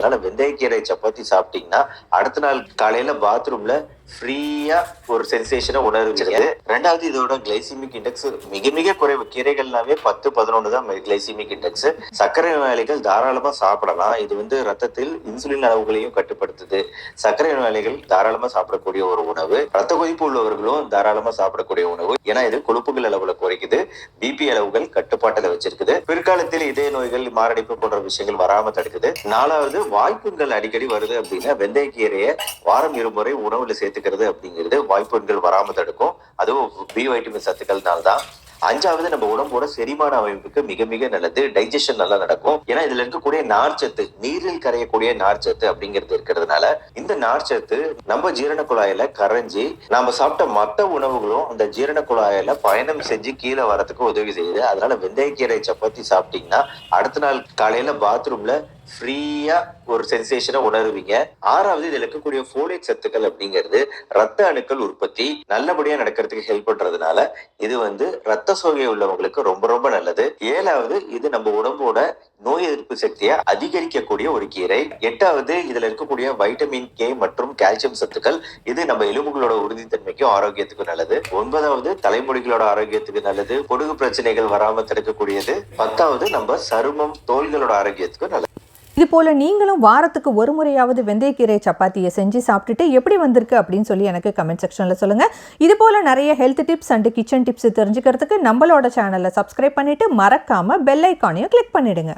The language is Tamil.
அதனால வெந்தயக்கீரை சப்பாத்தி சாப்பிட்டீங்கன்னா அடுத்த நாள் காலையில பாத்ரூம்ல ஃப்ரீயா ஒரு சென்சேஷனை உணர்வீங்க. ரெண்டாவது இதோட கிளைசிமிக் இண்டெக்ஸ் மிக மிக குறைவு. கீரைகள்னாவே பத்து பதினொன்று தான் கிளைசிமிக் இண்டெக்ஸ் சர்க்கரை நோயாளிகள் தாராளமா சாப்பிடலாம். இது வந்து ரத்தத்தில் இன்சுலின் அளவுகளையும் கட்டுப்படுத்துது. சர்க்கரை நோயாளிகள் தாராளமா சாப்பிடக்கூடிய ஒரு உணவு. ரத்த கொதிப்பு உள்ளவர்களும் தாராளமா சாப்பிடக்கூடிய உணவு. ஏன்னா இது கொழுப்புகள் அளவுல குறைக்குது. பிபி அளவுகள் கட்டுப்பாட்டில் வச்சிருக்குது. பிற்காலத்தில் இதய நோய்கள் மாரடைப்பு போன்ற விஷயங்கள் வராம தடுக்குது. நாலாவது வாய்ப்புகள் அடிக்கடி வருது அப்படின்னா வெந்தயக்கீரையை வாரம் இருமுறை உணவுல எடுத்துக்கிறது அப்படிங்கிறது வாய்ப்புண்கள் வராமல் தடுக்கும். அதுவும் பி வைட்டமின் சத்துக்கள்னால தான் அஞ்சாவது நம்ம உடம்போட செரிமான அமைப்புக்கு மிக மிக நல்லது. டைஜஷன் நல்லா நடக்கும். ஏன்னா இதுல இருக்கக்கூடிய நார்ச்சத்து நீரில் கரையக்கூடிய நார்ச்சத்து அப்படிங்கிறது இருக்கிறதுனால இந்த நார்ச்சத்து நம்ம ஜீரண குழாயில கரைஞ்சி நாம சாப்பிட்ட மற்ற உணவுகளும் அந்த ஜீரண குழாயில பயணம் செஞ்சு கீழே வரதுக்கு உதவி செய்யுது. அதனால வெந்தயக்கீரை சப்பாத்தி சாப்பிட்டீங்கன்னா அடுத்த நாள் காலையில பாத்ரூம்ல ஃப்ரீயா ஒரு சென்சேஷனை உணருவீங்க. ஆறாவது இதுல இருக்கக்கூடிய ஃபோலேட் சத்துக்கள் அப்படிங்கிறது ரத்த அணுக்கள் உற்பத்தி நல்லபடியா நடக்கிறதுக்கு ஹெல்ப் பண்றதுனால இது வந்து ரத்த சோகை உள்ளவங்களுக்கு ரொம்ப ரொம்ப நல்லது. ஏழாவது இது நம்ம உடம்போட நோய் எதிர்ப்பு சக்தியை அதிகரிக்கக்கூடிய ஒரு கீரை. எட்டாவது இதுல இருக்கக்கூடிய வைட்டமின் கே மற்றும் கால்சியம் சத்துக்கள் இது நம்ம எலும்புகளோட உறுதித்தன்மைக்கும் ஆரோக்கியத்துக்கும் நல்லது. ஒன்பதாவது தலைமுடிகளோட ஆரோக்கியத்துக்கு நல்லது. பொடுகு பிரச்சனைகள் வராம தடுக்கக்கூடியது. பத்தாவது நம்ம சருமம் தோள்களோட ஆரோக்கியத்துக்கும் நல்லது. இது போல் நீங்களும் வாரத்துக்கு ஒரு முறையாவது வெந்தயக்கீரை சப்பாத்தியை செஞ்சு சாப்பிட்டுட்டு எப்படி வந்திருக்கு அப்படின்னு சொல்லி எனக்கு கமெண்ட் செக்ஷனில் சொல்லுங்கள் இது போல் நிறைய health tips and kitchen tips தெரிஞ்சுக்கிறதுக்கு நம்மளோட சேனலை சப்ஸ்கிரைப் பண்ணிவிட்டு மறக்காமல் பெல் ஐக்கானையும் கிளிக் பண்ணிவிடுங்க